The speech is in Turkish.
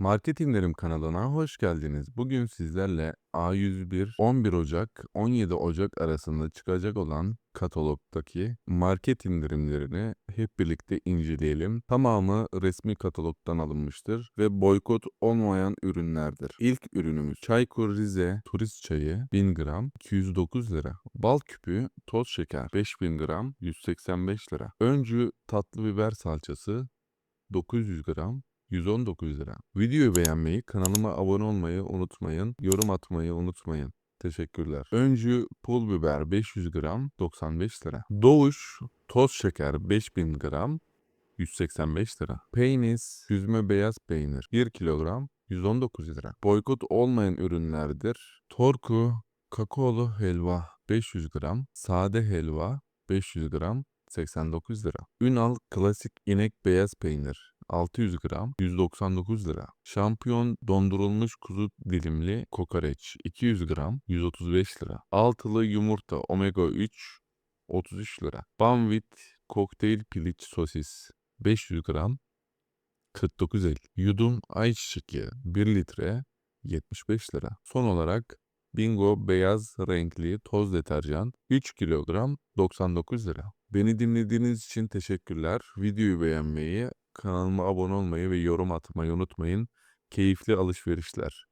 Marketinglerim kanalına hoş geldiniz. Bugün sizlerle A101 11 Ocak 17 Ocak arasında çıkacak olan katalogdaki market indirimlerini hep birlikte inceleyelim. Tamamı resmi katalogdan alınmıştır ve boykot olmayan ürünlerdir. İlk ürünümüz Çaykur Rize Turist Çayı 1000 gram 209 lira. Bal küpü toz şeker 5000 gram 185 lira. Öncü tatlı biber salçası 900 gram 119 lira. Videoyu beğenmeyi, kanalıma abone olmayı unutmayın, yorum atmayı unutmayın. Teşekkürler. Öncü pul biber 500 gram 95 lira. Doğuş toz şeker 5000 gram 185 lira. Peynir, süzme beyaz peynir 1 kilogram 119 lira. Boykot olmayan ürünlerdir. Torku kakaolu helva 500 gram, sade helva 500 gram 89 lira. Ünal klasik inek beyaz peynir 600 gram 199 lira. Şampiyon dondurulmuş kuzu dilimli kokoreç 200 gram 135 lira. Altılı yumurta omega 3 33 lira. Banvit kokteyl piliç sosis 500 gram 49.50. Yudum ayçiçek yağı 1 litre 75 lira. Son olarak Bingo beyaz renkli toz deterjan 3 kilogram 99 lira. Beni dinlediğiniz için teşekkürler. Videoyu beğenmeyi, kanalıma abone olmayı ve yorum atmayı unutmayın. Keyifli alışverişler.